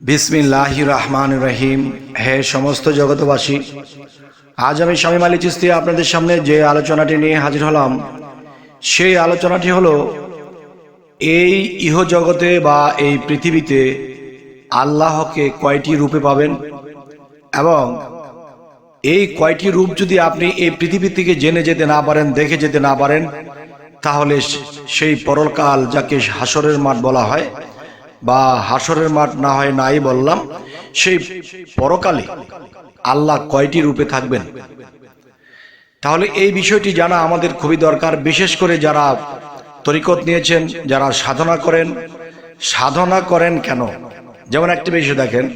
বিসমিল্লাহ রহমান রহিম। হে সমস্ত জগতবাসী আজ আমি স্বামী মালি চিস্তি আপনাদের সামনে যে আলোচনাটি নিয়ে হাজির হলাম, সেই আলোচনাটি হলো, এই ইহ জগতে বা এই পৃথিবীতে আল্লাহকে কয়টি রূপে পাবেন? এবং এই কয়টি রূপ যদি আপনি এই পৃথিবী থেকে জেনে যেতে না পারেন, দেখে যেতে না পারেন, তাহলে সেই পরকাল যাকে হাসরের মাঠ বলা হয় বা হাসরের মাঠ না হয় নাই বললাম, সেই পরকালে আল্লাহ কয়টি রূপে থাকবেন? তাহলে এই বিষয়টি জানা আমাদের খুবই দরকার, বিশেষ করে যারা তরিকত নিয়েছেন, যারা সাধনা করেন। সাধনা করেন কেন? যেমন একটা বিষয় দেখেন,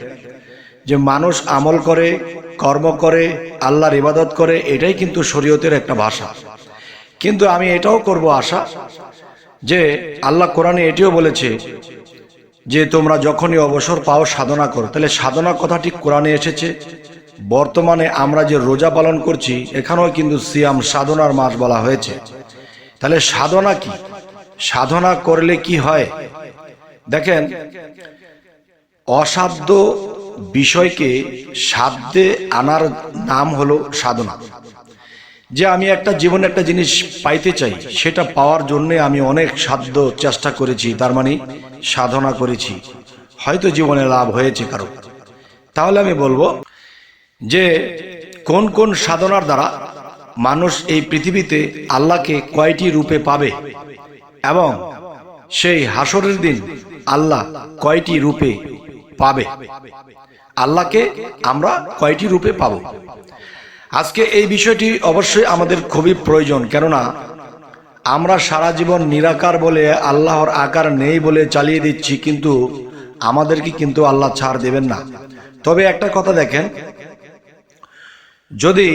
যে মানুষ আমল করে, কর্ম করে, আল্লাহর ইবাদত করে, এটাই কিন্তু শরীয়তের একটা ভাষা। কিন্তু আমি এটাও করব আশা যে আল্লাহ কোরআনে এটিও বলেছে যে তোমরা যখনই অবসর পাও সাধনা করো। তাহলে সাধনা কথাটি কোরআনে এসেছে। বর্তমানে আমরা যে রোজা পালন করছি, এখানেও কিন্তু সিয়াম সাধনার মাস বলা হয়েছে। তাহলে সাধনা কি? সাধনা করলে কি হয়? দেখেন, অসাধ্য বিষয়কে সাধ্যে আনার নাম হলো সাধনা। যে আমি একটা জীবনে একটা জিনিস পাইতে চাই, সেটা পাওয়ার জন্য আমি অনেক সাধ্য চেষ্টা করেছি, তার মানে সাধনা করেছি। হয়তো জীবনে লাভ হয়েছে কারও। তাহলে আমি বলব যে কোন কোন সাধনার দ্বারা মানুষ এই পৃথিবীতে আল্লাহকে কয়টি রূপে পাবে এবং সেই হাসরের দিন আল্লাহ কয়টি রূপে পাবে? আল্লাহকে আমরা কয়টি রূপে পাবো? আজকে এই বিষয়টি অবশ্যই আমাদের খুবই প্রয়োজন। কেননা আমরা সারা জীবন নিরাকার বলে, আল্লাহর আকার নেই বলে চালিয়ে দিচ্ছি, কিন্তু আমাদেরকে কিন্তু আল্লাহ ছাড় দেবেন না। তবে একটা কথা দেখেন, যদি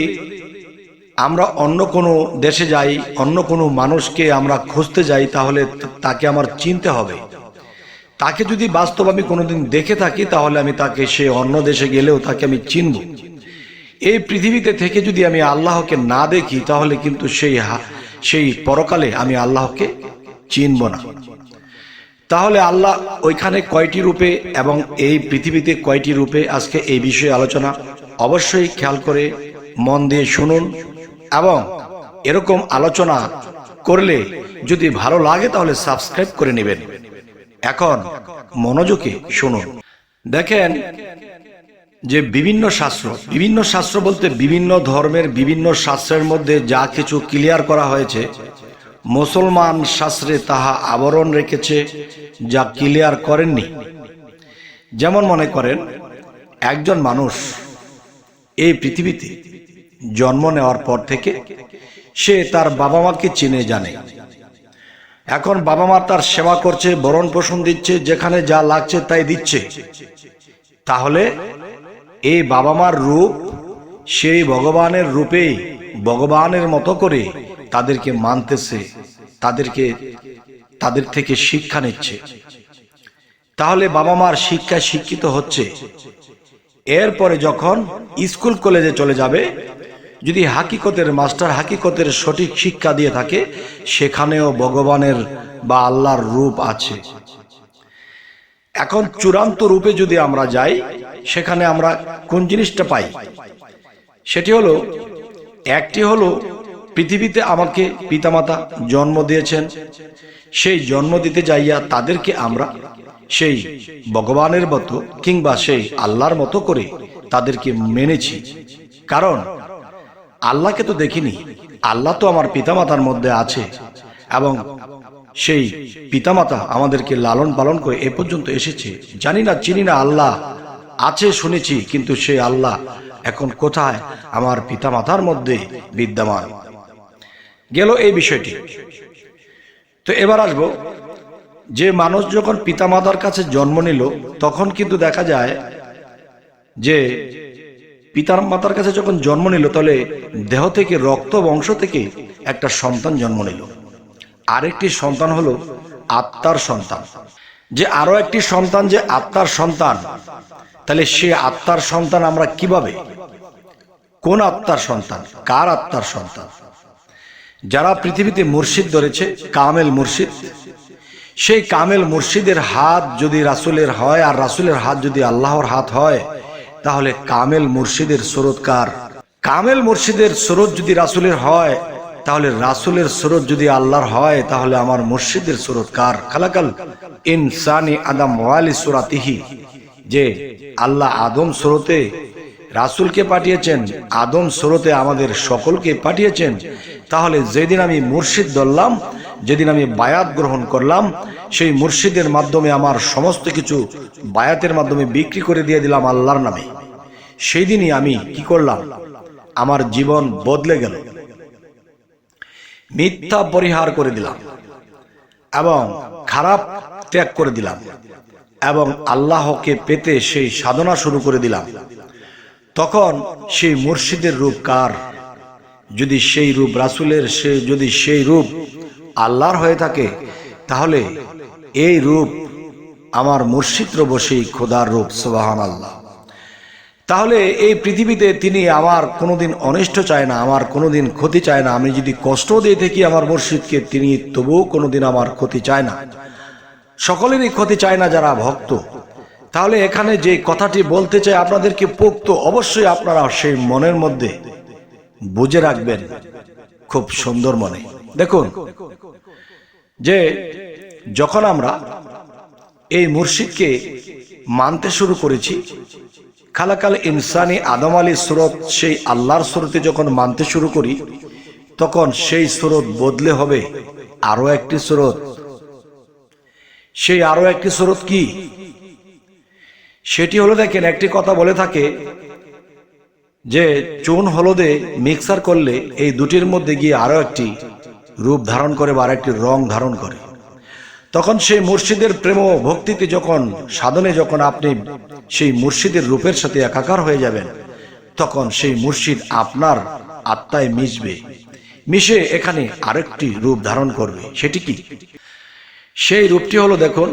আমরা অন্য কোনো দেশে যাই, অন্য কোনো মানুষকে আমরা খুঁজতে যাই, তাহলে তাকে আমার চিনতে হবে। তাকে যদি বাস্তব আমি কোনোদিন দেখে থাকি, তাহলে আমি তাকে সে অন্য দেশে গেলেও তাকে আমি চিনব। এই পৃথিবীতে থেকে যদি আমি আল্লাহকে না দেখি, তাহলে কিন্তু সেই সেই পরকালে আমি আল্লাহকে চিনব না। তাহলে আল্লাহ ওইখানে কয়টি রূপে এবং এই পৃথিবীতে কয়টি রূপে? আজকে এই বিষয়ে আলোচনা অবশ্যই খেয়াল করে মন দিয়ে শুনুন এবং এরকম আলোচনা করলে যদি ভালো লাগে, তাহলে সাবস্ক্রাইব করে নেবেন। এখন মনোযোগে শুনুন। দেখেন যে বিভিন্ন শাস্ত্র বিভিন্ন শাস্ত্র বলতে বিভিন্ন ধর্মের বিভিন্ন শাস্ত্রের মধ্যে যা কিছু ক্লিয়ার করা হয়েছে, মুসলমান শাস্ত্রে তাহা আবরণ রেখেছে যা ক্লিয়ার করেননি। যেমন মনে করেন, একজন মানুষ এই পৃথিবীতে জন্ম নেওয়ার পর থেকে সে তার বাবা মাকে চিনে জানে। এখন বাবা মা তার সেবা করছে, বরণ পোষণ দিচ্ছে, যেখানে যা লাগছে তাই দিচ্ছে। তাহলে এই বাবা মার রূপ, সেই ভগবানের রূপেই ভগবানের মতো করে তাদেরকে মানতেছে, তাদেরকে, তাদের থেকে শিক্ষা নিচ্ছে। তাহলে বাবা মার শিক্ষায় শিক্ষিত হচ্ছে। এরপরে যখন স্কুল কলেজে চলে যাবে, যদি হাকিকতের, মাস্টার হাকিকতের সঠিক শিক্ষা দিয়ে থাকে, সেখানেও ভগবানের বা আল্লাহর রূপ আছে। এখন চূড়ান্ত রূপে যদি আমরা যাই সেখানে আমরা কোন জিনিসটা পাই? সেটি হলো, একটি হলো পৃথিবীতে আমাকে পিতামাতা জন্ম দিয়েছেন। সেই জন্ম দিতে যাইয়া তাদেরকে আমরা সেই ভগবানের মতো কিংবা সেই আল্লাহর মতো করে তাদেরকে মেনেছি। কারণ আল্লাহকে তো দেখিনি, আল্লাহ তো আমার পিতামাতার মধ্যে আছে এবং সেই পিতামাতা আমাদেরকে লালন পালন করে এ পর্যন্ত এসেছে। জানি না, চিনি না আল্লাহ আছে শুনেছি, কিন্তু সে আল্লাহ এখন কোথায়? আমার পিতামাতার মধ্যে বিদ্যমান। গেল এই বিষয়টি। তো এবার আসব, যে মানুষ যখন পিতামাতার কাছে জন্ম নিল, তখন কিন্তু দেখা যায় যে পিতার মাতার কাছে যখন জন্ম নিল, তাহলে দেহ থেকে রক্ত বংশ থেকে একটা সন্তান জন্ম নিল। আরেকটি সন্তান হলো আত্মার সন্তান। যে আরও একটি সন্তান, যে আত্মার সন্তান তাহলে সে আত্মার সন্তান আমরা কীভাবে? কোন আত্মার সন্তান? কার আত্মার সন্তান? যারা পৃথিবীতে মুর্শিদ ধরেছে, কামেল মুর্শিদ, সেই কামেল মুর্শিদের হাত যদি রাসুলের হয় আর রাসুলের হাত যদি আল্লাহর হাত হয়, তাহলে কামেল মুর্শিদের স্রোত কার? কামেল মুর্শিদের স্রোত যদি রাসুলের হয়, তাহলে রাসুলের স্রোত যদি আল্লাহর হয়, তাহলে আমার মুর্শিদের স্রোত কার? খালাকাল ইনসানি আদম ওয়ালি সুরাতিহি। যে আল্লাহ আদম স্রোতে রাসুলকে পাঠিয়েছেন, আদম স্রোতে আমাদের সকলকে পাঠিয়েছেন, তাহলে যেদিন আমি মুর্শিদ ধরলাম, যেদিন আমি বায়াত গ্রহণ করলাম, সেই মুর্শিদের মাধ্যমে আমার সমস্ত কিছু বায়াতের মাধ্যমে বিক্রি করে দিয়ে দিলাম আল্লাহর নামে। সেই দিনই আমি কি করলাম? আমার জীবন বদলে গেল। মিথ্যা পরিহার করে দিলাম এবং খারাপ ত্যাগ করে দিলাম। এবং আল্লাহকে পেতে সেই সাধনা শুরু করে দিলাম। তখন সেই মুর্শিদের রূপ কার? যদি সেই রূপ রাসুলের, সে যদি সেই রূপ আল্লাহর হয়ে থাকে, তাহলে এই রূপ আমার মুর্শিদ বসেই খোদার রূপ সোবাহান আল্লাহ তাহলে এই পৃথিবীতে তিনি আমার কোনোদিন অনিষ্ট চায় না, আমার কোনোদিন ক্ষতি চায় না। আমি যদি কষ্ট দিয়ে থাকি আমার মুর্শিদকে, তিনি তবুও কোনোদিন আমার ক্ষতি চায় না। সকলেরই ক্ষতি চায় না যারা ভক্ত। তাহলে এখানে যে কথাটি বলতে চাই, আপনাদেরকে পোক্ত অবশ্যই আপনারা সেই মনের মধ্যে বুঝে রাখবেন। খুব সুন্দর মনে। দেখুন, যে যখন আমরা এই মুর্শিদকে মানতে শুরু করেছি, খালাকাল ইনসানি আদম আলী সুরত, সেই আল্লাহর সুরতে যখন মানতে শুরু করি, তখন সেই সুরত বদলে হবে আরও একটি সুরত। সেই আরও একটি স্রোত কি? সেটি হলো দেখেন, একটি কথা বলে থাকে যে, চুন হলদে মিক্সার করলে এই দুটির মধ্যে গিয়ে আরও একটি রূপ ধারণ করে বা একটি রং ধারণ করে। তখন সেই মুর্শিদের প্রেম ভক্তিতে যখন, সাধনে যখন আপনি সেই মুর্শিদের রূপের সাথে একাকার হয়ে যাবেন, তখন সেই মুর্শিদ আপনার আত্মায় মিশবে। মিশে এখানে আরেকটি রূপ ধারণ করবে। সেটি কি? সেই রূপটি হলো দেখুন,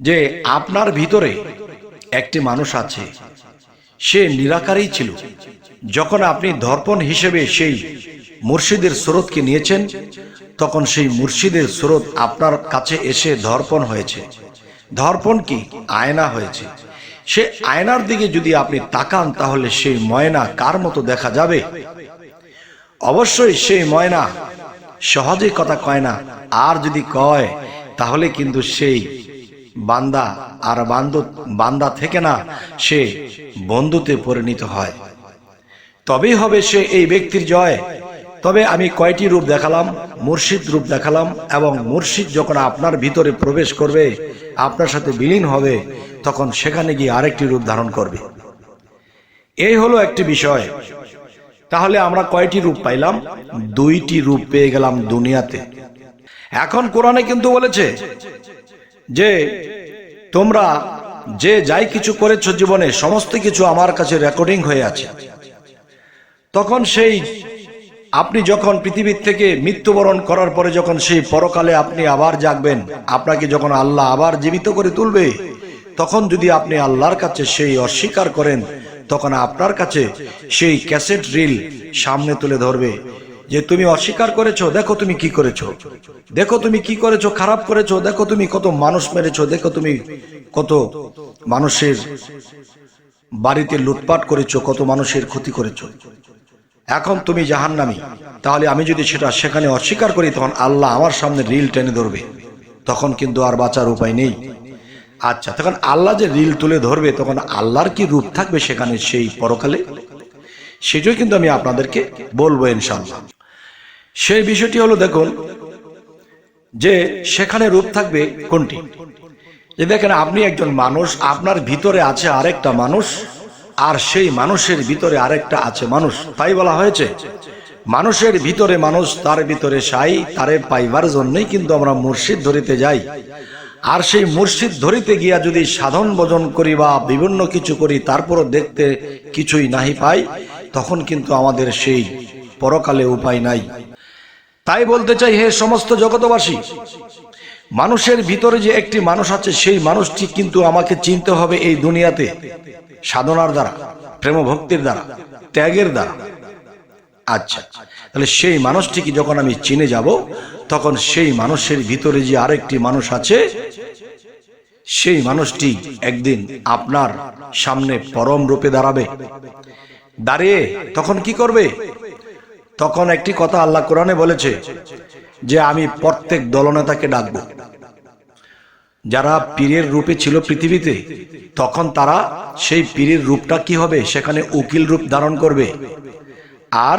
যে আপনার ভিতরে একটি মানুষ আছে। সে নিরাকারই ছিল। যখন আপনি দর্পণ হিসেবে সেই মুর্শিদের স্রোতকে নিয়েছেন, তখন সেই মুর্শিদের স্রোত আপনার কাছে এসে ধর্পণ হয়েছে। ধর্পণ কি? আয়না হয়েছে। সে আয়নার দিকে যদি আপনি তাকান, তাহলে সেই ময়না কার মতো দেখা যাবে? অবশ্যই সেই ময়না সহজেই কথা কয় না। আর যদি কয়, তাহলে কিন্তু সেই বান্দা আর বান্ধব বান্দা থেকে না সে বন্ধুতে পরিণত হয়। তবেই হবে সে এই ব্যক্তির জয়। তবে আমি কয়টি রূপ দেখালাম? মুর্শিদ রূপ দেখালাম এবং মুর্শিদ যখন আপনার ভিতরে প্রবেশ করবে, আপনার সাথে বিলীন হবে, তখন সেখানে গিয়ে আরেকটি রূপ ধারণ করবে। এই হলো একটি বিষয়। তাহলে আমরা কয়টি রূপ পাইলাম? দুইটি রূপ পেয়ে গেলাম দুনিয়াতে। এখন কোরআনে কিন্তু বলেছে যে, তোমরা যে যাই কিছু করেছ জীবনে, সমস্ত কিছু আমার কাছে রেকর্ডিং হয়ে আছে। তখন সেই আপনি যখন পৃথিবীর থেকে মৃত্যুবরণ করার পরে যখন সেই পরকালে আপনি আবার জাগবেন, আপনাকে যখন আল্লাহ আবার জীবিত করে তুলবে, তখন যদি আপনি আল্লাহর কাছে সেই অস্বীকার করেন তখন আপনার কাছে সেই ক্যাসেট রিল সামনে তুলে ধরবে যে তুমি অস্বীকার করেছ, দেখো তুমি কি করেছ। দেখো তুমি কি করেছ, খারাপ করেছ, দেখো তুমি কত মানুষ মেরেছো, দেখো তুমি কত মানুষের বাড়িতে লুটপাট করেছ, কত মানুষের ক্ষতি করেছ। এখন তুমি জাহান্নামি, তাহলে আমি যদি সেটা সেখানে অস্বীকার করি, তখন আল্লাহ আমার সামনে রিল টেনে ধরবে। তখন কিন্তু আর বাঁচার উপায় নেই। আচ্ছা তখন আল্লাহ যে রিল তুলে ধরবে, তখন আল্লাহর কি রূপ থাকবে সেখানে সেই পরকালে? সেটাই কিন্তু আমি আপনাদেরকে বলব ইনশাল্লাহ সেই বিষয়টি হলো দেখুন, যে সেখানে রূপ থাকবে কোনটি? যে দেখেন, আপনি একজন মানুষ, আপনার ভিতরে আছে আরেকটা মানুষ, আর সেই মানুষের ভিতরে আরেকটা আছে মানুষ। তাই বলা হয়েছে, মানুষের ভিতরে মানুষ, তার ভিতরে সাই, তারে পাইবার জন্যই কিন্তু আমরা মুর্শিদ ধরিতে যাই। আর সেই মুর্শিদ ধরিতে গিয়া যদি সাধন ভজন করি বা বিভিন্ন কিছু করি, তারপরও দেখতে কিছুই নাহি পাই, তখন কিন্তু আমাদের সেই পরকালে উপায় নাই। তাই বলতে চাই, হে সমস্ত জগতবাসী মানুষের ভিতরে যে একটি মানুষ আছে, সেই মানুষটি কিন্তু আমাকে চিনতে হবে এই দুনিয়াতে, সাধনার দ্বারা প্রেম ভক্তির দ্বারা, ত্যাগের দ্বারা। আচ্ছা। তাহলে সেই মানুষটিকে যখন আমি চিনে যাব, তখন সেই মানুষের ভিতরে যে আরেকটি মানুষ আছে, সেই মানুষটি একদিন আপনার সামনে পরম রূপে দাঁড়াবে। দাঁড়িয়ে তখন কি করবে? তখন একটি কথা আল্লাহ কোরআনে বলেছে যে, আমি প্রত্যেক দলনেতাকে ডাকবো। যারা পীরের রূপে ছিল পৃথিবীতে, তখন তারা সেই পীরের রূপটা কি হবে? সেখানে উকিল রূপ ধারণ করবে। আর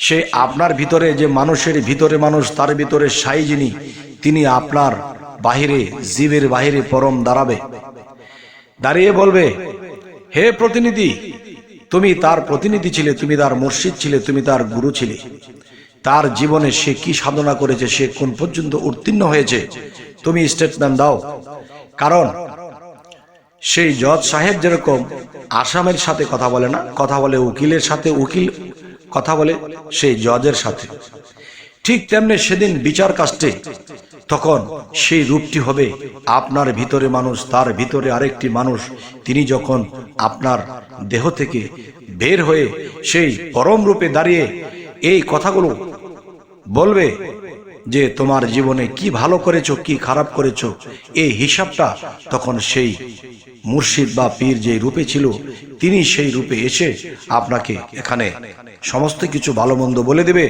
সে আপনার ভিতরে, যে মানুষের ভিতরে মানুষ, তার ভিতরে সাই যিনি, তিনি আপনার বাহিরে, জীবের বাহিরে পরম দাঁড়াবে। দাঁড়িয়ে বলবে, হে প্রতিনিধি, তুমি তার প্রতিনিধি ছিলে, তুমি তার মসজিদ ছিলে, তুমি তার গুরু ছিলে। তার জীবনে সে কি সাধনা করেছে, সে কোন পর্যন্ত উত্তীর্ণ হয়েছে, তুমি স্টেটমেন্ট দাও। কারণ, সেই জজ সাহেব যেরকম আসামের সাথে কথা বলে না, কথা বলে উকিলের সাথে, উকিল কথা বলে সেই জজের সাথে। ঠিক তেমনি সেদিন বিচার কাস্টে তখন সেই রূপটি হবে আপনার ভিতরে মানুষ, তার ভিতরে আরেকটি মানুষ, তিনি যখন আপনার দেহ থেকে বের হয়ে সেই পরম রূপে দাঁড়িয়ে এই কথাগুলো বলবে যে, তোমার জীবনে কি ভালো করেছ, কি খারাপ করেছ? এই হিসাবটা তখন সেই মুর্শিদ বা পীর যে রূপে ছিল তিনি সেই রূপে এসে আপনাকে এখানে সমস্ত কিছু ভালো মন্দ বলে দেবে।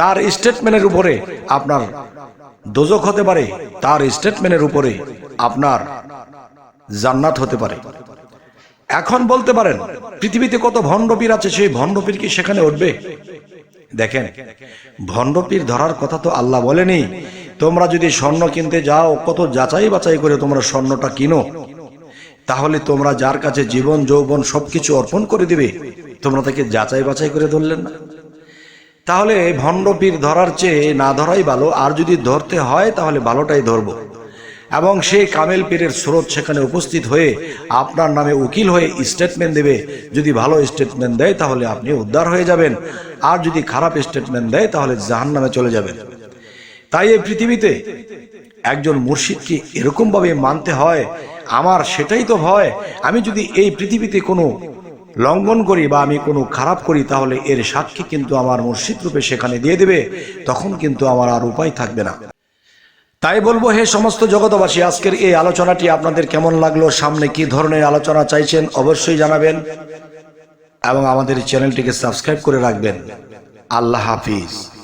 তার স্টেটমেন্টের উপরে আপনার দোজক হতে পারে, তার স্টেটমেন্টের উপরে আপনার জান্নাত হতে পারে। এখন বলতে পারেন, পৃথিবীতে কত ভণ্ডপীর আছে, সেই ভণ্ডপীর কি সেখানে উঠবে? দেখেন, ভণ্ডপীর ধরার কথা তো আল্লাহ বলেনি। তোমরা যদি স্বর্ণ কিনতে যাও, কত যাচাই বাছাই করে তোমরা স্বর্ণটা কিনো। তাহলে তোমরা যার কাছে জীবন, যৌবন সবকিছু অর্পণ করে দিবে, তোমরা তাকে যাচাই বাছাই করে ধরলেন না। তাহলে ভণ্ডপীর ধরার চেয়ে না ধরাই ভালো, আর যদি ধরতে হয় তাহলে ভালোটাই ধরবো। এবং সেই কামেল পীরের স্রোত সেখানে উপস্থিত হয়ে আপনার নামে উকিল হয়ে স্টেটমেন্ট দেবে। যদি ভালো স্টেটমেন্ট দেয় তাহলে আপনি উদ্ধার হয়ে যাবেন, আর যদি খারাপ স্টেটমেন্ট দেয় তাহলে জাহান নামে চলে যাবেন। তাই এই পৃথিবীতে একজন মুর্শিদকে এরকমভাবে মানতে হয় আমার সেটাই তো ভয়। আমি যদি এই পৃথিবীতে কোনো লঙ্ঘন করি বা আমি কোনো খারাপ করি, তাহলে এর সাক্ষী কিন্তু আমার মসজিদ রূপে সেখানে দিয়ে দেবে। তখন কিন্তু আমার আর উপায় থাকবে না। তাই বলব, হে সমস্ত জগতবাসী আজকের এই আলোচনাটি আপনাদের কেমন লাগল, সামনে কি ধরনের আলোচনা চাইছেন অবশ্যই জানাবেন এবং আমাদের চ্যানেলটিকে সাবস্ক্রাইব করে রাখবেন। আল্লাহ হাফিজ।